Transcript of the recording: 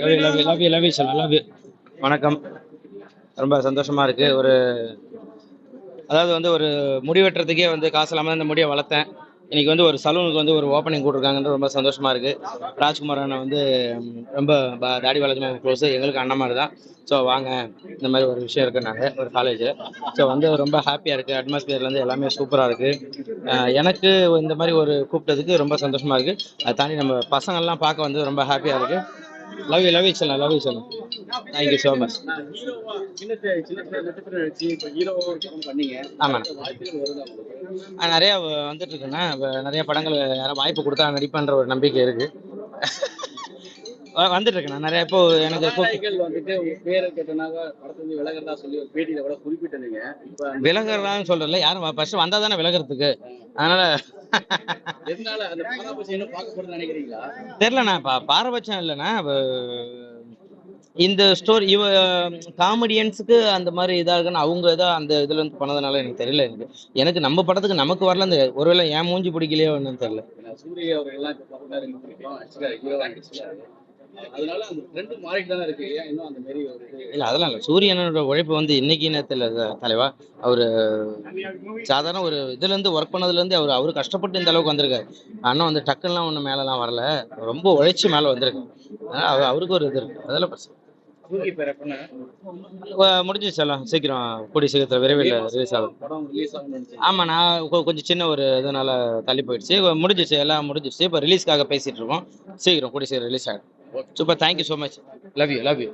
Love love love love love வணக்கம். ரொம்ப சந்தோஷமா இருக்கு. ஒரு அதாவது வந்து ஒரு முடி வெட்டுறதுக்கே வந்து காசு இல்லாமல் இந்த முடியை வளர்த்தேன். இன்னைக்கு வந்து ஒரு சலூனுக்கு வந்து ஒரு ஓப்பனிங் கொடுத்துருக்காங்கன்னு ரொம்ப சந்தோஷமா இருக்கு. ராஜ்குமார் அண்ணன் வந்து ரொம்ப டாடி வளர்ச்சி க்ளோஸ் எங்களுக்கு அண்ணன் மாதிரி தான் ஸோ வாங்க இந்த மாதிரி ஒரு விஷயம் இருக்கு நாங்கள் ஒரு காலேஜில் ஸோ வந்து ரொம்ப ஹாப்பியாக இருக்குது அட்மாஸ்பியர்லேருந்து எல்லாமே சூப்பராக இருக்குது எனக்கு இந்த மாதிரி ஒரு கூப்பிட்டதுக்கு ரொம்ப சந்தோஷமா இருக்கு. அதை தாண்டி நம்ம பசங்கள்லாம் பார்க்க வந்து ரொம்ப ஹாப்பியாக இருக்கு. லவ் யூ லவ் யூ சொல்லலாம் லவ் யூ சொல்லலாம் தேங்க்யூ ஸோ மச் ஆமாண்ணா. நிறைய வந்துட்டு இருக்குண்ணா. நிறைய படங்கள் யாரும் வாய்ப்பு கொடுத்தா நடிப்பேன்ற ஒரு நம்பிக்கை இருக்கு. வந்துட்டு இருக்குண்ணா நிறைய இப்போ எனக்கு வந்துட்டு பேரை கேட்டனாக படத்துல விலகிறதா சொல்லி ஒரு பேட்டியில கூட குறிப்பிட்டிருந்தீங்க. விலகுறதான்னு சொல்றல யாரும் ஃபர்ஸ்ட் வந்தா தானே விலகிறதுக்கு. அதனால அந்த பாராபட்சம் இல்லைண்ணா. இந்த ஸ்டோரி இவ காமெடியன்ஸுக்கு அந்த மாதிரி இதா இருக்குன்னு அவங்க ஏதோ அந்த இதுல இருந்து பண்ணதுனால எனக்கு தெரியல எனக்கு. எனக்கு நம்ம படத்துக்கு நமக்கு வரல இந்த ஒருவேளை ஏன் மூஞ்சி பிடிக்கலையோ என்னன்னு தெரியல. அதனால அந்த ட்ரெண்ட் மாறிட்டு தானே இருக்கு. ஏன் இன்னும் அந்த இது? இல்ல அதெல்லாம் இல்ல. சூரியனோட உழைப்பு வந்து இன்னைக்கு நேரத்தில் தலைவா? அவரு சாதாரண ஒரு இதுல இருந்து ஒர்க் பண்ணதுல இருந்து அவர் அவரு கஷ்டப்பட்டு இந்த அளவுக்கு வந்திருக்காரு. அண்ணன் வந்து டக்குலாம் ஒண்ணு மேலலாம் வரல. ரொம்ப உழைச்சு மேல வந்திருக்கு அதனால அவ- அவருக்கு ஒரு இது இருக்கு. அதெல்லாம் பிரச்சனை முடிஞ்சிச்சு எல்லாம். சீக்கிரம் கூடிய சீக்கிரத்தில் விரைவில் ரிலீஸ் ஆகும். படம் ரிலீஸ் ஆகணும்னு நினைச்சேன். ஆமா நான் கொஞ்சம் சின்ன ஒரு இதனால தள்ளி போயிடுச்சு. முடிஞ்சிச்சு எல்லாம் முடிஞ்சிச்சு இப்போ ரிலீஸ்க்காக பேசிட்டு இருக்கோம். சீக்கிரம் கூடிய சீக்கிரம் ரிலீஸ் ஆகிடும் super thank you so much love you love you